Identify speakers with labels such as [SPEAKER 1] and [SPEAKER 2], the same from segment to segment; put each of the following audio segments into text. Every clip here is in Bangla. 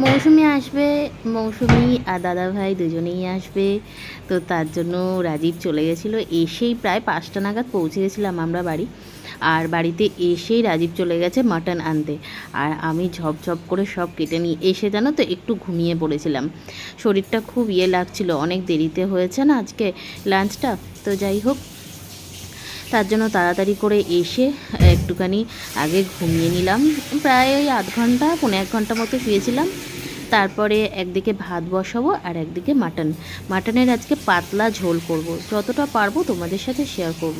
[SPEAKER 1] মৌসুমি আসবে, মৌসুমি আর দাদাভাই দুজনেই আসবে। তো তার জন্য রাজীব চলে গেছিল, এসেই প্রায় পাঁচটা নাগাদ পৌঁছে গেছিলাম আমরা বাড়ি। আর বাড়িতে এসেই রাজীব চলে গেছে মাটন আনতে। আর আমি ঝপ ঝপ করে সব কেটে নিয়ে, এসে জানো তো একটু ঘুমিয়ে পড়েছিলাম। শরীরটা খুব ইয়ে লাগছিল, অনেক দেরিতে হয়েছে না আজকে লাঞ্চটা? তো যাই হোক তার জন্য তাড়াতাড়ি করে এসে একটুখানি আগে ঘুমিয়ে নিলাম প্রায় ওই আধ ঘণ্টা পনেরো এক ঘণ্টা মতো শুয়েছিলাম তারপরে একদিকে ভাত বসাবো আর একদিকে মাটন মাটনের আজকে পাতলা ঝোল করব। যতটা পারব তোমাদের সাথে শেয়ার করব।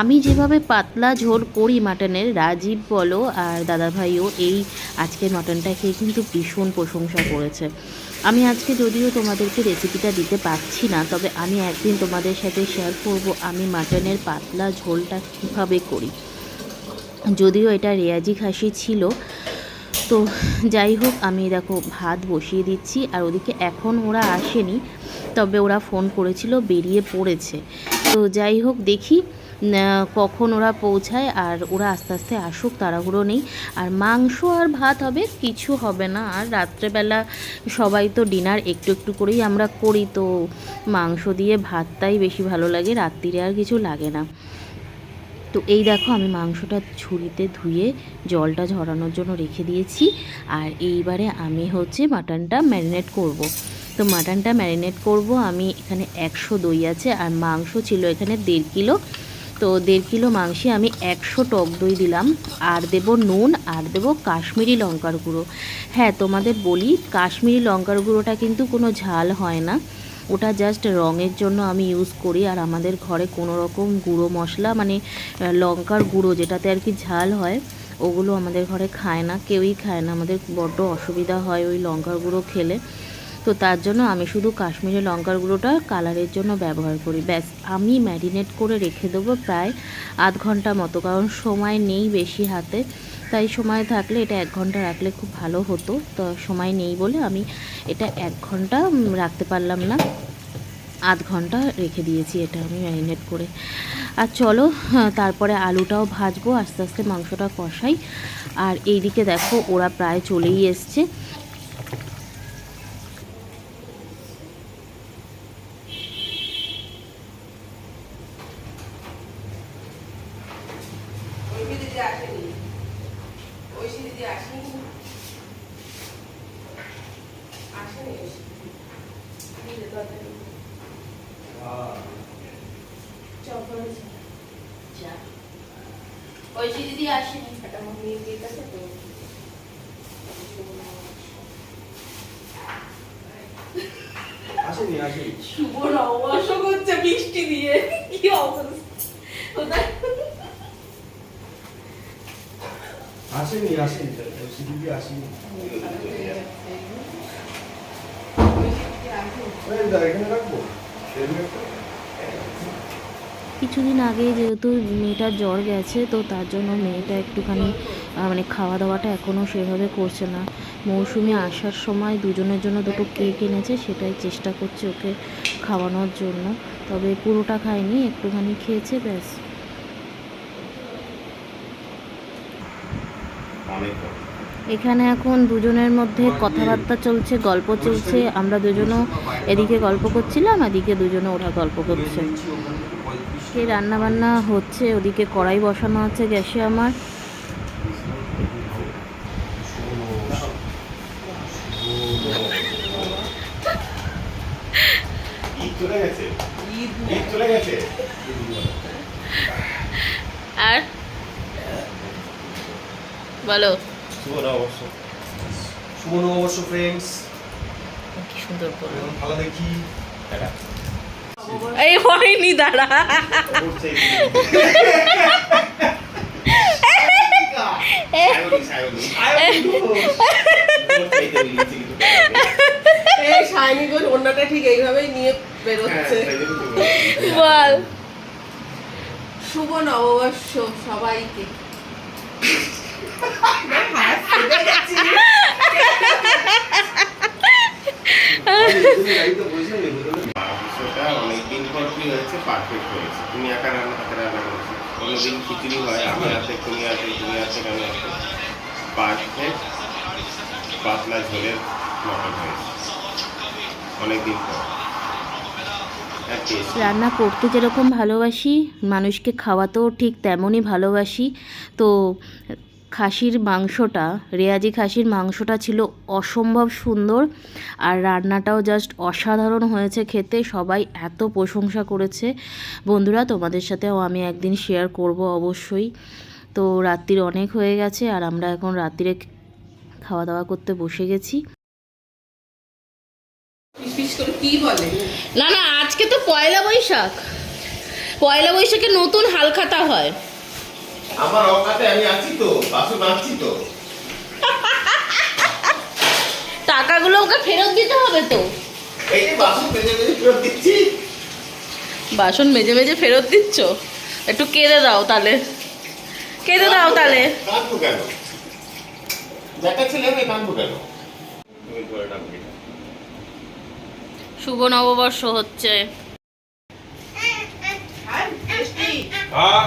[SPEAKER 1] আমি যেভাবে পাতলা ঝোল করি মাটনের, রাজীব বলো আর দাদাভাইও এই আজকের মাটনটা খেয়ে কিন্তু ভীষণ প্রশংসা করেছে আমি আজকে যদিও তোমাদেরকে রেসিপিটা দিতে পারছি না, তবে আমি একদিন তোমাদের সাথে শেয়ার করব আমি মাটনের পাতলা ঝোলটা কীভাবে করি। যদিও এটা রেয়াজি খাসি ছিল, তো যাই হোক, আমি দেখো ভাত বসিয়ে দিচ্ছি, আর ওদিকে এখন ওরা আসেনি, তবে ওরা ফোন করেছিল, বেরিয়ে পড়েছে। তো যাই হোক, দেখি কখন ওরা পৌঁছায় আর ওরা আস্তে আস্তে আসুক, তাড়াহুড়ো নেই। আর মাংস আর ভাত হবে, কিছু হবে না। আর রাত্রেবেলা সবাই তো ডিনার একটু একটু করেই আমরা করি, তো মাংস দিয়ে ভাতটাই বেশি ভালো লাগে, রাত্রিরে আর কিছু লাগে না। তো এই দেখো, আমি মাংসটা ঝুড়িতে ধুয়ে জলটা ঝরানোর জন্য রেখে দিয়েছি। আর এইবারে আমি হচ্ছে মাটনটা ম্যারিনেট করব। তো মাটনটা ম্যারিনেট করব, আমি এখানে একশো দই আছে, আর মাংস ছিল এখানে দেড় কিলো। তো দেড় কিলো মাংসে আমি একশো টক দই দিলাম। আর দেব নুন, আর দেব কাশ্মীরি লঙ্কার গুঁড়ো। হ্যাঁ তোমাদের বলি, কাশ্মীরি লঙ্কার গুঁড়োটা কিন্তু কোনো ঝাল হয় না। ওটা জাস্ট রঙের জন্য আমি ইউজ করি। আর আমাদের ঘরে কোনো রকম গুঁড়ো মশলা মানে লঙ্কার গুঁড়ো যেটাতে আর কি ঝাল হয়, ওগুলো আমাদের ঘরে খায় না, কেউই খায় না। আমাদের বড্ড অসুবিধা হয় ওই লঙ্কার গুঁড়ো খেলে। তো তার জন্য আমি শুধু কাশ্মীরি লঙ্কার গুঁড়োটা কালারের জন্য ব্যবহার করি। ব্যাস আমি ম্যারিনেট করে রেখে দেবো প্রায় আধ ঘণ্টা মতো কারণ সময় নেই বেশি হাতে। তাই সময় থাকলে এটা এক ঘণ্টা রাখলে খুব ভালো হতো। তো সময় নেই বলে আমি এটা এক ঘণ্টা রাখতে পারলাম না। আধ ঘণ্টা রেখে দিয়েছি এটা আমি ম্যারিনেট করে। আর চলো হ্যাঁ, তারপরে আলুটাও ভাজবো আস্তে আস্তে মাংসটা কষাই। আর এইদিকে দেখো ওরা প্রায় চলেই এসছে।
[SPEAKER 2] ঐশী দিদি আসেনি ঐশী দিদি আসেনি। আসেনি ঐশী দিদি শুভ নববর্ষ করছে বৃষ্টি দিয়ে। কি অবস্থা?
[SPEAKER 1] কিছুদিন আগে যেহেতু মেয়েটার জ্বর গেছে, তো তার জন্য মেয়েটা একটুখানি মানে খাওয়া দাওয়াটা এখনও সেভাবে করছে না। মৌসুমি আসার সময় দুজনের জন্য দুটো কেক এনেছে, সেটাই চেষ্টা করছে ওকে খাওয়ানোর জন্য। তবে পুরোটা খায়নি, একটুখানি খেয়েছে, ব্যাস। এখানে এখন দুজনের মধ্যে কথাবার্তা চলছে গল্প চলছে আমরা দুজনও এদিকে গল্প করছিলাম এদিকে দুজনে ওরা গল্প করছে। সে রান্না বান্না হচ্ছে ওদিকে কড়াই বসানো আছে গ্যাসে আমার।
[SPEAKER 3] ঈদ চলে গেছে? ঈদ চলে গেছে?
[SPEAKER 1] আর বলো।
[SPEAKER 3] শুভ নববর্ষ। শুভ নববর্ষ ফ্রেন্ডস
[SPEAKER 1] কি সুন্দর বলল
[SPEAKER 3] ভালো দেখি।
[SPEAKER 1] এই হয়নি দাঁড়া।
[SPEAKER 2] এই শাইনি গোল অন্যটা ঠিক এইভাবেই নিয়ে বেরোচ্ছে।
[SPEAKER 1] বল।
[SPEAKER 2] শুভ নববর্ষ সবাইকে।
[SPEAKER 4] রান্না
[SPEAKER 1] করতে যেরকম ভালোবাসি মানুষকে খাওয়াতেও ঠিক তেমনই ভালোবাসি। তো খাসির মাংসটা রেয়াজি খাসির মাংসটা ছিল অসম্ভব সুন্দর আর রান্নাটাও জাস্ট অসাধারণ হয়েছে খেতে। সবাই এত প্রশংসা করেছে। বন্ধুরা তোমাদের সাথেও আমি একদিন শেয়ার করব অবশ্যই। তো রাত্রির অনেক হয়ে গেছে আর আমরা এখন রাত্রিরে খাওয়া দাওয়া করতে বসে গেছি।
[SPEAKER 2] পিস করে কি বলে?
[SPEAKER 1] না না আজকে তো পয়লা বৈশাখ। পয়লা বৈশাখে নতুন হালখাতা হয়।
[SPEAKER 4] আমার অকাতে আমি আছি তো বাসন আছি তো
[SPEAKER 1] টাকাগুলো ওকে ফেরত দিতে হবে তো
[SPEAKER 4] এই যে বাসন পেজে পেজে ফেরত দিচ্ছি
[SPEAKER 1] বাসন মেজে মেজে ফেরত দিচ্ছ একটু কেঁদে দাও তাহলে কেঁদে দাও তাহলে
[SPEAKER 4] কাঁদবো কেন দেখা ছেলে আমি কাঁদবো কেন।
[SPEAKER 1] শুভ নববর্ষ হচ্ছে
[SPEAKER 3] হ্যাঁ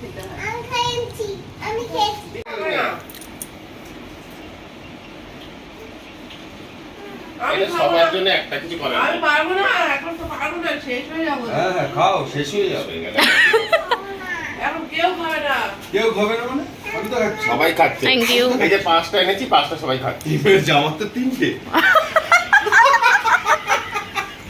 [SPEAKER 2] খেতে হয়।
[SPEAKER 5] আমি খেয়েছি আমি খেয়েছি।
[SPEAKER 2] আমি
[SPEAKER 4] এটা
[SPEAKER 2] খাব
[SPEAKER 4] সবার
[SPEAKER 2] না।
[SPEAKER 4] জন্য একটা কিছু করার
[SPEAKER 2] আমি
[SPEAKER 4] নেই।
[SPEAKER 2] পারব না এখন তো পারব না শেষ হয়ে যাব।
[SPEAKER 3] হ্যাঁ হ্যাঁ খাও শেষ হয়ে যাবে
[SPEAKER 4] গেল।
[SPEAKER 2] এখন কেউ খাবে না।
[SPEAKER 3] কেউ খাবে না মানে?
[SPEAKER 4] সবাই খাচ্ছে।
[SPEAKER 1] Thank you.
[SPEAKER 4] এই যে পাঁচটা এনেছি পাঁচটা সবাই খাচ্ছে।
[SPEAKER 3] আমার তো তিনটে।